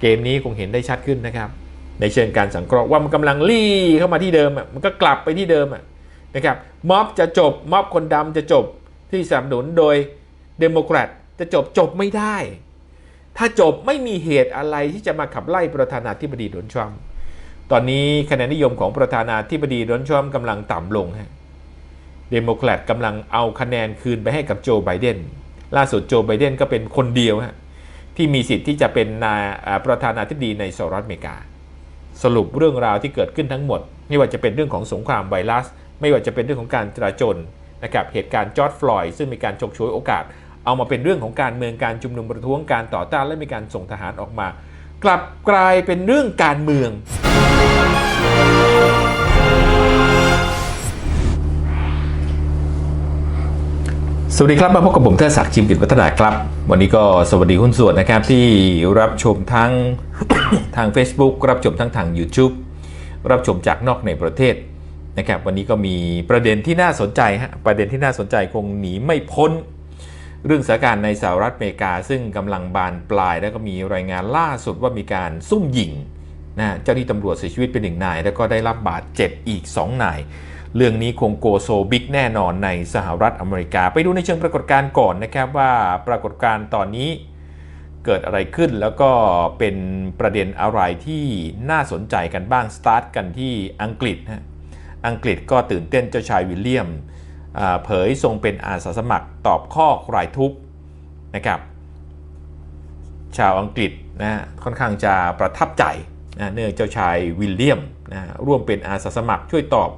เกมนี้คงเห็นได้ชัดขึ้นนะครับ ในเชิงการสังเคราะห์ว่ามันกำลังลี่เข้ามาที่เดิมอะมันก็กลับไปที่เดิมอะนะครับม็อบจะจบม็อบคนดำจะจบที่สนับสนุนโดยเดโมแครตจะจบจบไม่ได้ ถ้าจบไม่มีเหตุอะไรที่จะมาขับไล่ประธานาธิบดีโดนัลด์ทรัมป์ตอนนี้คะแนนนิยมของประธานาธิบดีโดนัลด์ทรัมป์กำลังต่ำลงฮะเดโมแครตกำลังเอาคะแนนคืนไปให้กับโจไบเดนล่าสุดโจไบเดนก็เป็นคนเดียวฮะ ที่มีสิทธิ์ที่จะเป็นนาประธานาธิบดีในสหรัฐอเมริกา สรุปเรื่องราวที่เกิดขึ้นทั้งหมด ไม่ว่าจะเป็นเรื่องของสงครามไวรัส ไม่ว่าจะเป็นเรื่องของการจราจนนะครับเหตุการณ์จอร์ดฟลอยด์ซึ่งมีการฉกฉวยโอกาส เอามาเป็นเรื่องของการเมืองการชุมนุมประท้วงการต่อต้านและมีการส่งทหารออกมา กลับกลายเป็นเรื่องการเมือง สวัสดีครับมาพบกับผมเทอศักดิ์จิมกิจวัฒนาครับ วันนี้ก็สวัสดีหุ้นส่วนนะครับที่รับชมทั้งทาง Facebook รับชมทั้งทาง YouTube รับชมจากนอกในประเทศนะครับวันนี้ก็มีประเด็นที่น่าสนใจฮะประเด็นที่น่าสนใจคงหนีไม่พ้น เรื่องสถานการณ์ในสหรัฐอเมริกา ซึ่งกำลังบานปลาย แล้วก็มีรายงานล่าสุดว่ามีการซุ่มยิงนะเจ้าหน้าที่ตำรวจเสียชีวิตเป็นหนึ่งนาย แล้วก็ได้รับบาดเจ็บอีก 2 นาย เรื่องนี้คงโกโซบิ๊กแน่นอนในสหรัฐอเมริกา ไปดูในเชิงปรากฏการณ์ก่อนนะครับว่าปรากฏการณ์ตอนนี้เกิดอะไรขึ้นแล้วก็เป็นประเด็นอะไรที่น่าสนใจกันบ้างสตาร์ทกันที่อังกฤษฮะอังกฤษก็ตื่นเต้นเจ้าชายวิลเลียมเผยทรงเป็นอาสาสมัครตอบข้อคลายทุกนะครับ ชาวอังกฤษนะค่อนข้างจะประทับใจนะเนื่องเจ้าชายวิลเลียมนะร่วมเป็นอาสาสมัครช่วยตอบ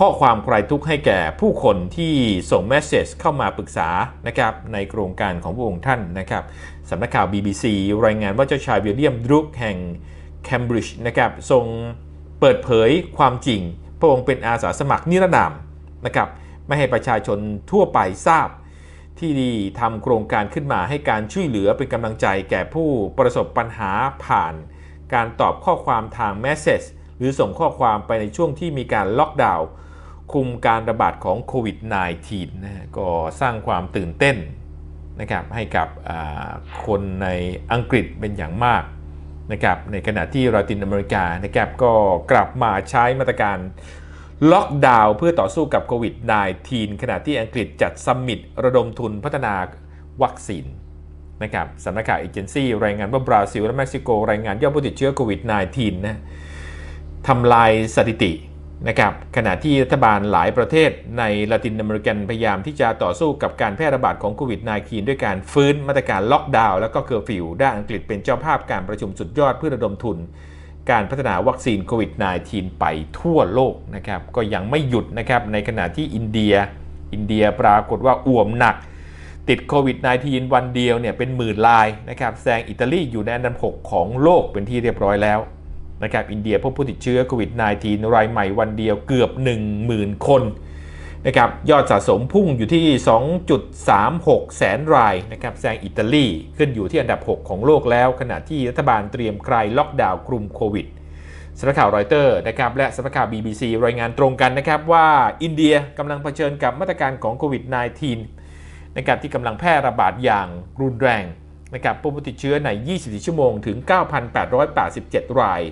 ข้อความคลทุกข์ให้แก่ผู้คนที่ส่งเมสเซจเข้ามาปรึกษานะครับในโครงการของพระองค์ท่านนะครับสำนักข่าว BBC รายงานว่าเจ้าชายวิลเลียมดรุกแห่งเคมบริดจ์นะครับทรงเปิดเผยความจริง พระองค์เป็นอาสาสมัครนิรนามนะครับไม่ให้ประชาชนทั่วไปทราบ ที่ดีทำโครงการขึ้นมาให้การช่วยเหลือเป็นกำลังใจแก่ผู้ประสบปัญหาผ่าน การตอบข้อความทางแมสเซจหรือส่งข้อความไปในช่วงที่มีการล็อกดาวน์ คุมการระบาดของโควิด -19 นะก็สร้างความตื่นเต้นนะครับให้กับคนในอังกฤษเป็นอย่างมากนะครับในขณะที่ลาตินอเมริกานะครับก็กลับมาใช้มาตรการล็อกดาวน์เพื่อต่อสู้กับโควิด -19 ขณะที่อังกฤษจัดซัมมิตระดมทุนพัฒนาวัคซีนนะครับสำนักข่าวเอเจนซี่รายงานว่าบราซิลและเม็กซิโก รายงานยอดผู้ติดเชื้อโควิด -19 นะทำลายสถิติ นะครับขณะที่รัฐบาลหลายประเทศในละตินอเมริกันพยายามที่จะต่อสู้กับการแพร่ระบาดของโควิด -19 ด้วยการฟื้นมาตรการล็อกดาวน์แล้วก็เคอร์ฟิวด้านอังกฤษเป็นเจ้าภาพการประชุมสุดยอดเพื่อระดมทุน การพัฒนาวัคซีนโควิด -19 ไปทั่วโลกนะครับก็ยังไม่หยุดนะครับในขณะที่อินเดีย อินเดียปรากฏว่าอ่วมหนัก ติดโควิด -19 วันเดียวเนี่ยเป็นหมื่นรายนะครับแซงอิตาลีอยู่ในอันดับ 6 ของโลกเป็นที่เรียบร้อยแล้ว นะครับอินเดียพบผู้ติดเชื้อโควิด -19 รายใหม่วันเดียวเกือบ 10,000 คนนะครับยอดสะสมพุ่งอยู่ที่ 2.36 แสนรายนะครับแซงอิตาลีขึ้นอยู่ที่อันดับ 6 ของโลกแล้ว ขณะที่รัฐบาลเตรียมคลายล็อกดาวน์กลุ่มโควิดสำนักข่าวรอยเตอร์นะครับและสำนักข่าว BBC รายงานตรงกันนะครับว่าอินเดียกำลังเผชิญกับมาตรการของโควิด -19 นะครับที่กำลังแพร่ระบาดอย่างรุนแรง นะครับผู้ติดเชื้อใน 24 ชั่วโมงถึง 9,887 ราย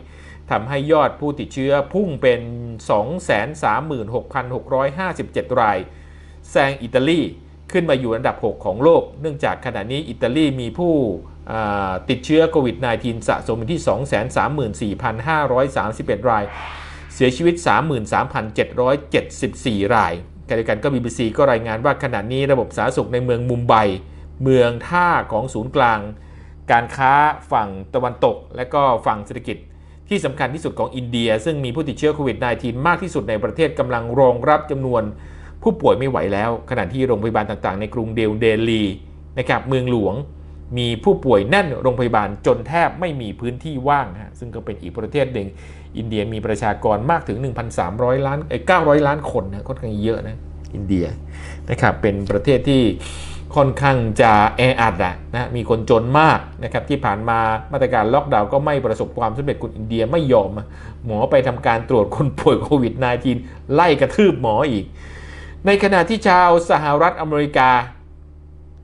ทำให้ยอดผู้ติดเชื้อพุ่งเป็น 236,657 ราย แซงอิตาลีขึ้นมาอยู่อันดับ 6 ของโลก เนื่องจากขณะนี้อิตาลีมีผู้ติดเชื้อโควิด -19 สะสมอยู่ที่ 234,531 ราย เสียชีวิต 33,774 รายขณะเดียวกันก็ BBC ก็รายงานว่าขณะนี้ระบบสาธารณสุขในเมืองมุมไบ เมืองท่าของศูนย์กลาง การค้าฝั่งตะวันตก และก็ฝั่งเศรษฐกิจ ที่สำคัญที่สุดของอินเดีย ซึ่งมีผู้ติดเชื้อโควิด -19 มากที่สุดในประเทศกำลังรองรับจำนวนผู้ป่วยไม่ไหวแล้ว ขณะที่โรงพยาบาลต่างๆ ในกรุงเดลเดลีนะครับเมืองหลวงมีผู้ป่วยแน่นโรงพยาบาลจนแทบไม่มีพื้นที่ว่างฮะซึ่งก็เป็นอีกประเทศหนึ่ง อินเดียมีประชากรมากถึง 1,300 ล้านเอ้900 ล้านคนนะค่อนข้างเยอะนะอินเดียนะครับเป็นประเทศที่ ค่อนข้างจะแออัดอะนะมีคนจนมากนะครับที่ผ่านมามาตรการล็อกดาวน์ก็ไม่ประสบความสำเร็จคนอินเดียไม่ยอม หมอไปทำการตรวจคนป่วยโควิด -19 ไล่กระทืบหมออีก ในขณะที่ชาวสหรัฐอเมริกา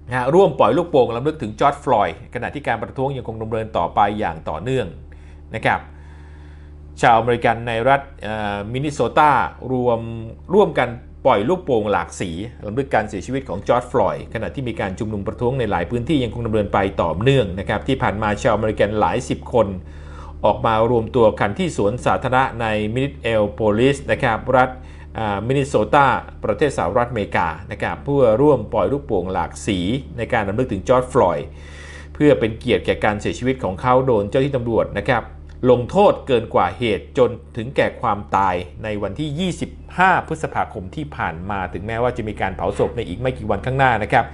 นะร่วมปล่อยลูกโป่งลำลึกถึงจอร์จฟลอยด์ขณะที่การประท้วงยังคงดำเนินต่อไปอย่างต่อเนื่องนะครับชาวอเมริกันในรัฐมินนิโซตารวมร่วมกัน ปล่อยลูกโป่งหลากสีลำลึกการเสียชีวิตของจอร์จฟลอยด์ขณะที่มีการชุมนุมประท้วงในหลายพื้นที่ยังคงดำเนินไปต่อเนื่องนะครับที่ผ่านมาชาวอเมริกันหลายสิบคน ออกมารวมตัวกันที่สวนสาธารณะในมินิเอลโพลิสนะครับรัฐมินนิโซตาประเทศสหรัฐอเมริกานะครับเพื่อร่วมปล่อยลูกโป่งหลากสีในการรำลึกถึงจอร์จฟลอยด์เพื่อเป็นเกียรติแก่การเสียชีวิตของเขาโดนเจ้าที่ตำรวจนะครับ ลงโทษเกินกว่าเหตุจนถึงแก่ความตายในวันที่ 25 พฤษภาคมที่ผ่านมา ถึงแม้ว่าจะมีการเผาศพในอีกไม่กี่วันข้างหน้านะครับ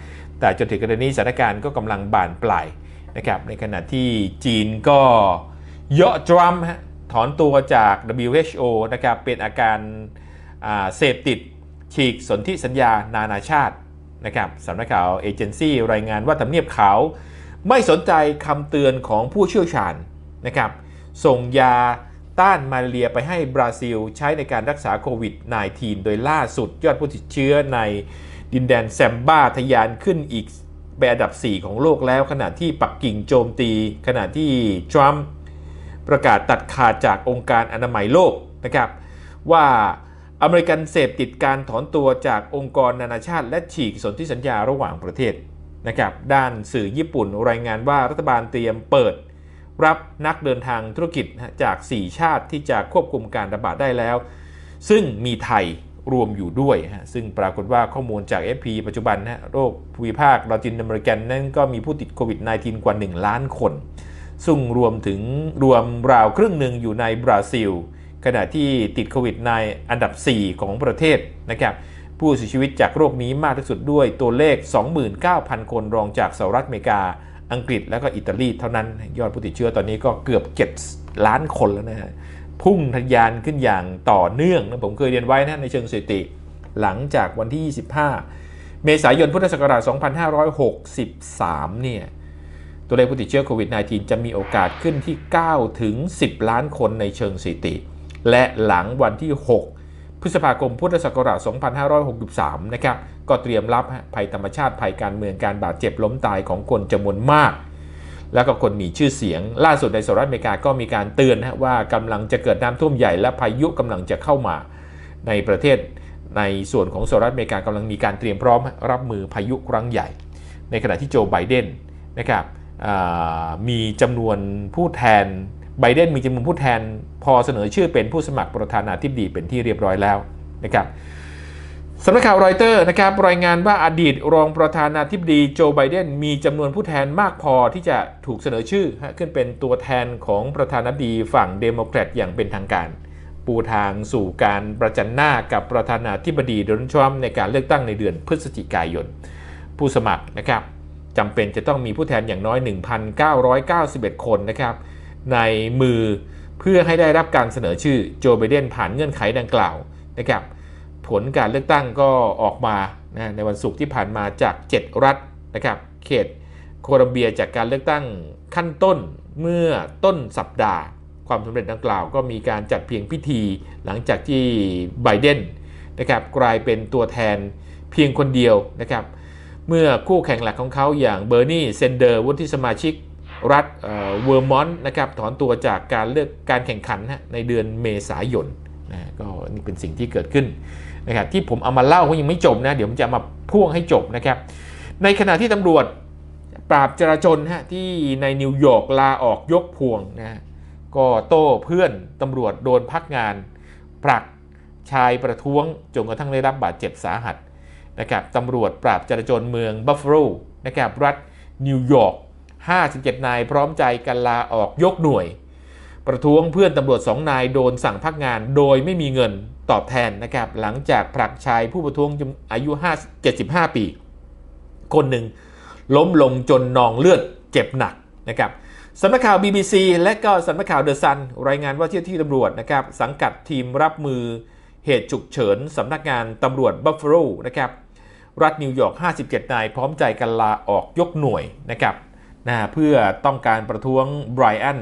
แต่จนถึงขณะนี้สถานการณ์ก็กำลังบานปลายนะครับ ในขณะที่จีนก็เยาะทรัมป์ถอนตัวจาก WHO นะครับเป็นอาการาเสพติดฉีกสนธิสัญญานานาชาตินะครับสำนักข่าวเอเจนซี่รายงานว่าทำเนียบขาวไม่สนใจคำเตือนของผู้เชี่ยวชาญนะครับ ส่งยาต้านมาเรียไปให้บราซิลใช้ในการรักษาโควิด -19 โดยล่าสุดยอดผู้ติดเชื้อในดินแดนแซมบ้าทะยานขึ้นอีกเป็นอันดับ 4 ของโลกแล้ว ขณะที่ปักกิ่งโจมตี ขณะที่ทรัมป์ประกาศตัดขาดจากองค์การอนามัยโลกนะครับ ว่าอเมริกันเสพติดการถอนตัวจากองค์กรนานาชาติ และฉีกสนธิสัญญาระหว่างประเทศนะครับ ด้านสื่อญี่ปุ่นรายงานว่ารัฐบาลเตรียมเปิด รับนักเดินทางธุรกิจจาก 4 ชาติที่จะควบคุมการระบาดได้แล้ว ซึ่งมีไทยรวมอยู่ด้วยฮะซึ่งปรากฏว่าข้อมูลจาก FP ปัจจุบันนะโรคภูมิภาคลาตินอเมริกันนั้นก็มีผู้ติดโควิด -19 กว่า 1 ล้านคน ซึ่งรวมถึงรวมราวครึ่งหนึ่งอยู่ในบราซิล ขณะที่ติดโควิดในอันดับ 4 ของประเทศนะครับผู้เสียชีวิตจากโรคนี้มากที่สุดด้วยตัวเลข 29,000 คนรองจากสหรัฐอเมริกา อังกฤษแล้วก็อิตาลีเท่านั้น ยอดผู้ติดเชื้อตอนนี้ก็เกือบเจ็ดล้านคนแล้วนะฮะพุ่งทะยานขึ้นอย่างต่อเนื่องนะผมเคยเรียนไว้นะในเชิงสถิติ หลังจากวันที่ 25 เมษายนพุทธศักราช 2563 เนี่ยตัวเลขผู้ติดเชื้อโควิด -19 จะมีโอกาสขึ้นที่ 9 ถึง 10 ล้านคนในเชิงสถิติ และหลังวันที่ 6 พฤษภาคมพุทธศักราช 2563 นะครับ ก็เตรียมรับภัยธรรมชาติภัยการเมืองการบาดเจ็บล้มตายของคนจำนวนมาก แล้วก็คนมีชื่อเสียง ล่าสุดในสหรัฐอเมริกาก็มีการเตือนว่ากำลังจะเกิดน้ำท่วมใหญ่และพายุกำลังจะเข้ามาในประเทศในส่วนของสหรัฐอเมริกากำลังมีการเตรียมพร้อมรับมือพายุครั้งใหญ่ ในขณะที่โจไบเดนนะครับมีจำนวนผู้แทน ไบเดนมีจำนวนผู้แทนพอเสนอชื่อเป็นผู้สมัครประธานาธิบดีเป็นที่เรียบร้อยแล้วนะครับสำนักข่าวรอยเตอร์นะครับรายงานว่าอดีตรองประธานาธิบดีโจไบเดนมีจำนวนผู้แทนมากพอที่จะถูกเสนอชื่อขึ้นเป็นตัวแทนของประธานาธิบดีฝั่งเดโมแครตอย่างเป็นทางการ ปูทางสู่การประจันหน้ากับประธานาธิบดีโดนัลด์ทรัมป์ในการเลือกตั้งในเดือนพฤศจิกายน ผู้สมัครนะครับจำเป็นจะต้องมีผู้แทนอย่างน้อย 1,991 คนนะครับ ในมือ เพื่อให้ได้รับการเสนอชื่อโจไบเดนผ่านเงื่อนไขดังกล่าวนะครับผลการเลือกตั้งก็ออกมานะในวันศุกร์ที่ผ่านมาจาก 7 รัฐนะครับเขตโคลัมเบียจากการเลือกตั้งขั้นต้นเมื่อต้นสัปดาห์ ความสำเร็จดังกล่าว ก็มีการจัดเพียงพิธี หลังจากที่ไบเดนนะครับกลายเป็นตัวแทนเพียงคนเดียวนะครับเมื่อคู่แข่งหลักของเขาอย่างเบอร์นีเซนเดอร์วุฒิสมาชิก รัฐเวอร์มอนต์นะครับถอนตัวจากการเลือกการแข่งขันในเดือนเมษายนนะก็นี่เป็นสิ่งที่เกิดขึ้นนะครับที่ผมเอามาเล่าก็ยังไม่จบนะ เดี๋ยวผมจะมาพ่วงให้จบนะครับ ในขณะที่ตำรวจปราบจราจนฮะที่ในนิวยอร์กลาออกยกพวงนะก็โต้เพื่อนตำรวจโดนพักงานผลักชายประท้วงจนกระทั่งได้รับบาดเจ็บสาหัสนะครับตำรวจปราบจราจนเมืองบัฟฟาโลนะครับรัฐนิวยอร์ก 57 นายพร้อมใจกันลาออกยกหน่วย ประท้วงเพื่อนตำรวจ2นายโดนสั่งพักงานโดยไม่มีเงินตอบแทนนะครับ หลังจากผลักชายผู้ประท้วงอายุ 5 75 ปี คนหนึ่งล้มลงจนนองเลือดเจ็บหนักนะครับสำนักข่าว BBC และก็สำนักข่าวเดอะซันรายงานว่าเจ้าที่ตำรวจนะครับ สังกัดทีมรับมือเหตุฉุกเฉินสำนักงานตำรวจบัฟฟาโลนะครับ รัฐนิวยอร์ก 57 นายพร้อมใจกันลาออกยกหน่วยนะครับ นะเพื่อต้องการประท้วงไบรอัน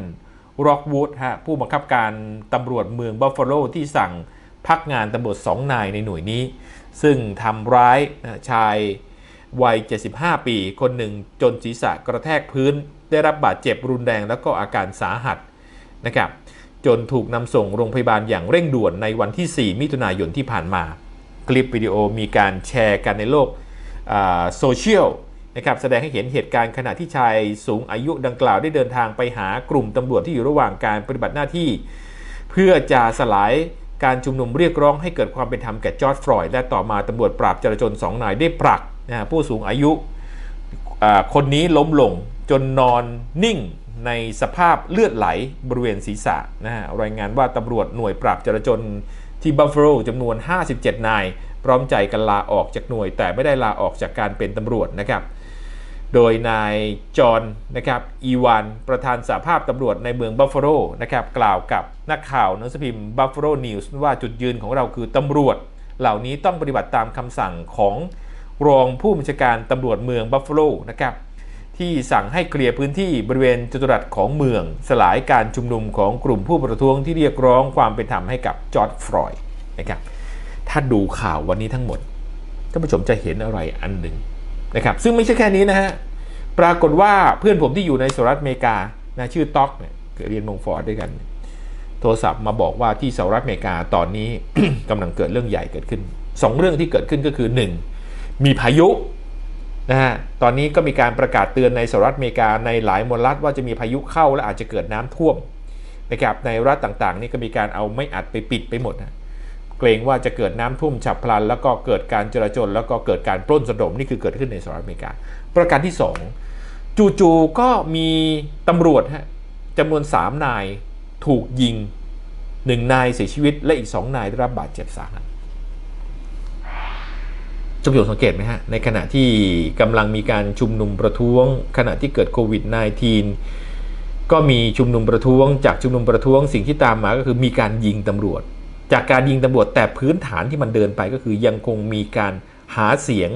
ร็อกวูดฮะผู้บังคับการตำรวจเมืองบัฟฟาโลที่สั่งพักงานตำรวจ2นายในหน่วยนี้ ซึ่งทำร้ายชายวัย 75 ปี คนหนึ่งจนศีรษะกระแทกพื้น ได้รับบาดเจ็บรุนแรงแล้วก็อาการสาหัสนะครับจนถูกนำส่งโรงพยาบาลอย่างเร่งด่วนในวันที่ 4 มิถุนายนที่ผ่านมา คลิปวิดีโอมีการแชร์กันในโลกโซเชียล นะครับแสดงให้เห็นเหตุการณ์ขณะที่ชายสูงอายุดังกล่าวได้เดินทางไปหากลุ่มตำรวจที่อยู่ระหว่างการปฏิบัติหน้าที่ เพื่อจะสลายการชุมนุมเรียกร้องให้เกิดความเป็นธรรมแก่จอร์จฟลอยด์และต่อมาตำรวจปราบจราจรสองนายได้ผลักนะผู้สูงอายุคนนี้ล้มลงจนนอนนิ่งในสภาพเลือดไหลบริเวณศีรษะนะฮะรายงานว่าตำรวจหน่วยปราบจราจรที่บัฟฟาโลจำนวน 57 นาย พร้อมใจกันลาออกจากหน่วย แต่ไม่ได้ลาออกจากการเป็นตำรวจนะครับ โดยนายจอห์นนะครับอีวานประธานสาภาพตำรวจในเมืองบัฟฟาโลนะครับกล่าวกับนักข่าวหนังสือพิมพ์บัฟฟาโลนิวส์ว่าจุดยืนของเราคือตำรวจ เหล่านี้ต้องปฏิบัติตามคำสั่งของรองผู้บัญชาการตำรวจเมืองบัฟฟาโลนะครับที่สั่งให้เคลียร์พื้นที่บริเวณจตุรัสของเมือง สลายการชุมนุมของกลุ่มผู้ประท้วงที่เรียกร้องความเป็นธรรมให้กับจอร์จฟลอยด์นะครับถ้าดูข่าววันนี้ทั้งหมดท่านผู้ชมจะเห็นอะไรอันหนึ่ง นะครับซึ่งไม่ใช่แค่นี้นะฮะปรากฏว่าเพื่อนผมที่อยู่ในสหรัฐอเมริกานะชื่อต็อกเนี่ยเรียนมงฟอร์ดด้วยกัน โทรศัพท์มาบอกว่าที่สหรัฐอเมริกาตอนนี้กำลังเกิดเรื่องใหญ่เกิดขึ้น 2 เรื่องที่เกิดขึ้นก็คือ 1. มีพายุนะฮะตอนนี้ก็มีการประกาศเตือนในสหรัฐอเมริกาในหลายมลรัฐว่าจะมีพายุเข้าและอาจจะเกิดน้ำท่วมนะครับในรัฐต่างๆ นี่ก็มีการเอาไม่อัดไปปิดไปหมดนะ เกรงว่าจะเกิดน้ำท่วมฉับพลัน แล้วก็เกิดการจราจรแล้วก็เกิดการปล้นสะดมนี่คือเกิดขึ้นในสหรัฐอเมริกา ประการที่ 2 จู่ๆก็มีตำรวจฮะจำนวน 3 นายถูกยิง1นายเสียชีวิตและอีก2นายได้รับบาดเจ็บสาหัสจำเป็นสังเกตไหมฮะ ในขณะที่กำลังมีการชุมนุมประท้วง ขณะที่เกิดโควิด -19 ก็มีชุมนุมประท้วง จากชุมนุมประท้วงสิ่งที่ตามมาก็คือมีการยิงตำรวจ จากการยิงตำรวจแต่พื้นฐานที่มันเดินไปก็คือยังคงมีการหาเสียง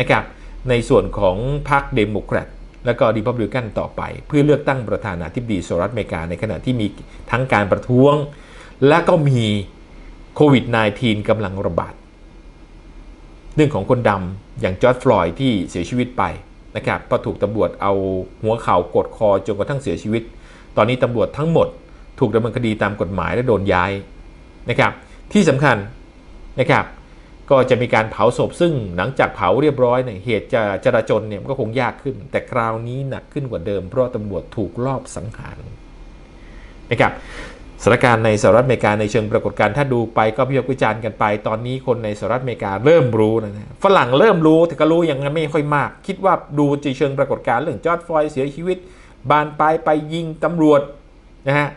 นะครับในส่วนของพรรคเดโมแครตและก็รีพับลิกันต่อไป เพื่อเลือกตั้งประธานาธิบดีสหรัฐอเมริกาในขณะที่มีทั้งการประท้วง และก็มีโควิด -19 กำลังระบาดเรื่องของคนดำอย่างจอร์จฟลอยด์ที่เสียชีวิตไปนะครับพอถูกตำรวจเอาหัวเข่ากดคอจนกระทั่งเสียชีวิต ตอนนี้ตำรวจทั้งหมด ถูกดำเนินคดีตามกฎหมายและโดนย้าย นะครับที่สำคัญนะครับก็จะมีการเผาศพซึ่งหลังจากเผาเรียบร้อยเนี่ยเหตุจะจราจนเนี่ยก็คงยากขึ้น แต่คราวนี้หนักขึ้นกว่าเดิม เพราะตำรวจถูกลอบสังหารนะครับสถานการณ์ในสหรัฐอเมริกาในเชิงปรากฏการณ์ถ้าดูไปก็พิพากษ์วิจารณ์กันไป ตอนนี้คนในสหรัฐอเมริกาเริ่มรู้นะนะฝรั่งเริ่มรู้แต่ก็รู้ยังไม่ค่อยมาก คิดว่าดูจีเชิงปรากฏการณ์เรื่องจอร์ดฟลอยเสียชีวิต บานปลายไปยิงตำรวจนะฮะ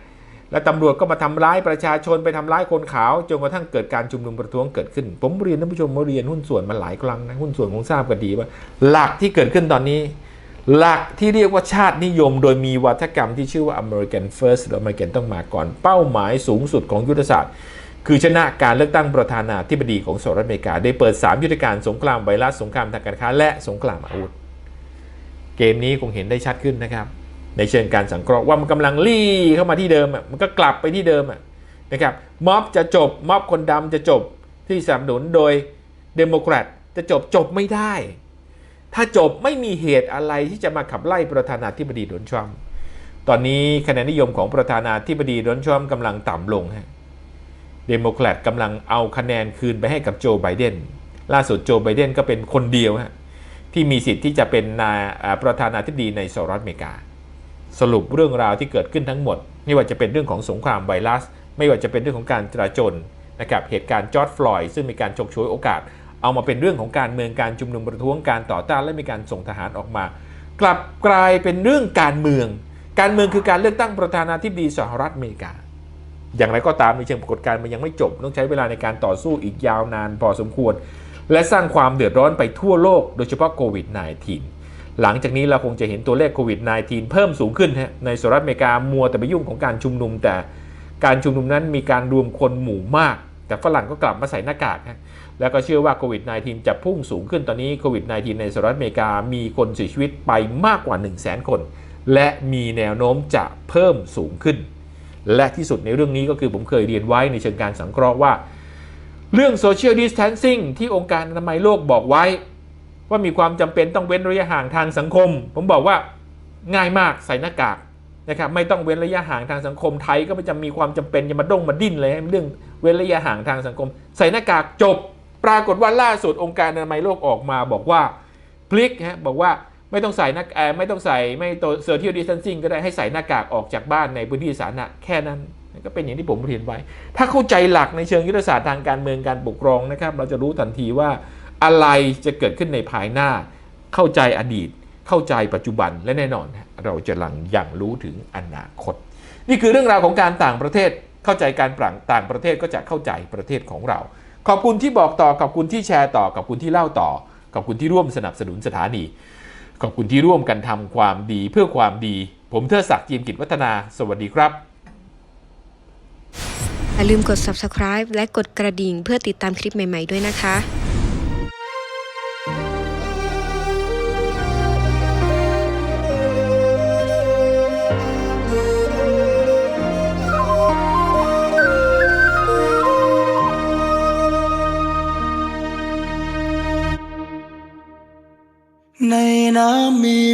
และตำรวจก็มาทำร้ายประชาชนไปทำร้ายคนขาวจนกระทั่งเกิดการชุมนุมประท้วงเกิดขึ้น ผมเรียนท่านผู้ชมมาเรียนหุ้นส่วนมาหลายครั้งนะหุ้นส่วนคงทราบกันดีว่า หลักที่เกิดขึ้นตอนนี้ หลักที่เรียกว่าชาตินิยม โดยมีวัฒกรรมที่ชื่อว่า American First หรือ American ต้องมาก่อนเป้าหมายสูงสุดของยุทธศาสตร์ คือชนะการเลือกตั้งประธานาธิบดีของสหรัฐอเมริกาได้เปิด 3 ยุทธการสงครามไวรัสสงครามทางการค้าและสงครามอาวุธ เกมนี้คงเห็นได้ชัดขึ้นนะครับ ในเชิงการสังเคราะห์ว่ามันกำลังลี่เข้ามาที่เดิมอะมันก็กลับไปที่เดิมอะนะครับม็อบจะจบม็อบคนดำจะจบที่สนับสนุนโดยเดโมแครตจะจบจบไม่ได้ ถ้าจบไม่มีเหตุอะไรที่จะมาขับไล่ประธานาธิบดีโดนัลด์ทรัมป์ตอนนี้คะแนนนิยมของประธานาธิบดีโดนัลด์ทรัมป์กำลังต่ำลงฮะเดโมแครตกำลังเอาคะแนนคืนไปให้กับโจไบเดนล่าสุดโจไบเดนก็เป็นคนเดียวฮะที่มีสิทธิ์ที่จะเป็นนาประธานาธิบดีในสหรัฐอเมริกา สรุปเรื่องราวที่เกิดขึ้นทั้งหมด ไม่ว่าจะเป็นเรื่องของสงครามไวรัส ไม่ว่าจะเป็นเรื่องของการจราจนนะครับเหตุการณ์จอร์ดฟลอยด์ซึ่งมีการฉกฉวยโอกาส เอามาเป็นเรื่องของการเมืองการชุมนุมประท้วงการต่อต้านและมีการส่งทหารออกมา กลับกลายเป็นเรื่องการเมือง การเมืองคือการเลือกตั้งประธานาธิบดีสหรัฐอเมริกา อย่างไรก็ตามในเชิงปรากฏการณ์มันยังไม่จบ ต้องใช้เวลาในการต่อสู้อีกยาวนานพอสมควร และสร้างความเดือดร้อนไปทั่วโลก โดยเฉพาะโควิด -19 หลังจากนี้เราคงจะเห็นตัวเลขโควิด -19 เพิ่มสูงขึ้นฮะในสหรัฐอเมริกามัวแต่ไปยุ่งของการชุมนุม แต่การชุมนุมนั้นมีการรวมคนหมู่มาก แต่ฝรั่งก็กลับมาใส่หน้ากากฮะแล้วก็เชื่อว่าโควิด -19 จะพุ่งสูงขึ้นตอนนี้โควิด -19 ในสหรัฐอเมริกามีคนเสียชีวิตไปมากกว่า 1 0 0 0 0แคน และมีแนวโน้มจะเพิ่มสูงขึ้น และที่สุดในเรื่องนี้ก็คือผมเคยเรียนไว้ในเชิงการสังเคราะห์ว่า เรื่อง social distancing ที่องค์การอนามัยโลกบอกไว้ ว่ามีความจำเป็นต้องเว้นระยะห่างทางสังคม ผมบอกว่าง่ายมากใส่หน้ากากนะครับไม่ต้องเว้นระยะห่างทางสังคมไทยก็ไม่จะมีความจำเป็นจะมาด้งมาดิ้นเลยเรื่องเว้นระยะห่างทางสังคม ใส่หน้ากากจบ ปรากฏว่าล่าสุดองค์การอนามัยโลกออกมาบอกว่าพลิกฮะบอกว่าไม่ต้องใส่หน้าไม่ต้องใส่ไม่ตัวเซอร์เทียลดิส a ทนซิ่งก็ได้ให้ใส่หน้ากากออกจากบ้านในพื้นที่สาธารณะแค่นั้นก็เป็นอย่างที่ผมเรียนไว้ ถ้าเข้าใจหลักในเชิงยุทธศาสตร์ทางการเมืองการปกครองนะครับ เราจะรู้ทันทีว่า อะไรจะเกิดขึ้นในภายหน้า เข้าใจอดีต เข้าใจปัจจุบันและแน่นอน เราจะหลังอย่างรู้ถึงอนาคต นี่คือเรื่องราวของการต่างประเทศ เข้าใจการปรังต่างประเทศก็จะเข้าใจประเทศของเรา ขอบคุณที่บอกต่อขอบคุณที่แชร์ต่อขอบคุณที่เล่าต่อขอบคุณที่ร่วมสนับสนุนสถานี ขอบคุณที่ร่วมกันทำความดีเพื่อความดี ผมเทิดศักดิ์จีมกิจวัฒนา สวัสดีครับอย่าลืมกด subscribe และกดกระดิ่งเพื่อติดตามคลิปใหม่ ๆ ด้วยนะคะ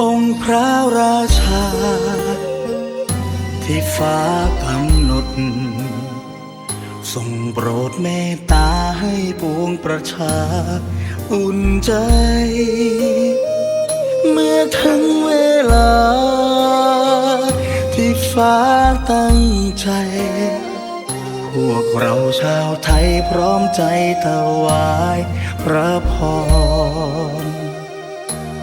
องค์พระราชา ที่ฟ้ากำหนด ทรงโปรดเมตตาให้ปวงประชา อุ่นใจ เมื่อถึงเวลา ที่ฟ้าตั้งใจ พวกเราชาวไทยพร้อมใจถวายพระพร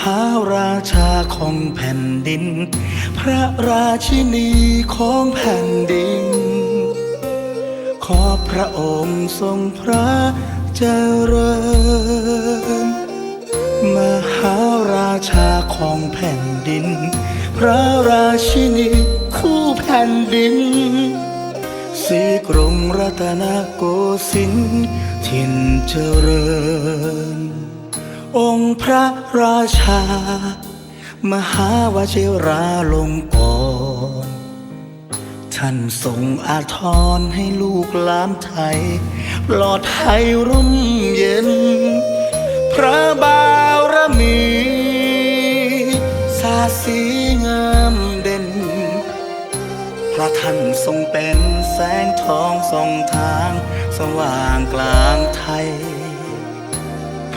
หาราชาของแผ่นดิน พระราชินีของแผ่นดิน ขอพระองค์ทรงพระเจริญ มหาราชาของแผ่นดิน พระราชินีคู่แผ่นดินสีกรุงรัตนโกสินทร์ถิ่นเจริญ องค์พระ ราชา มหาวชิราลงกรท่านทรงอาทรให้ลูกหลานไทย ปลอดภัยร่มเย็น พระบารมีสาสีงามเด่น พระท่านทรงเป็นแสงทองส่องทาง สว่างกลางไทย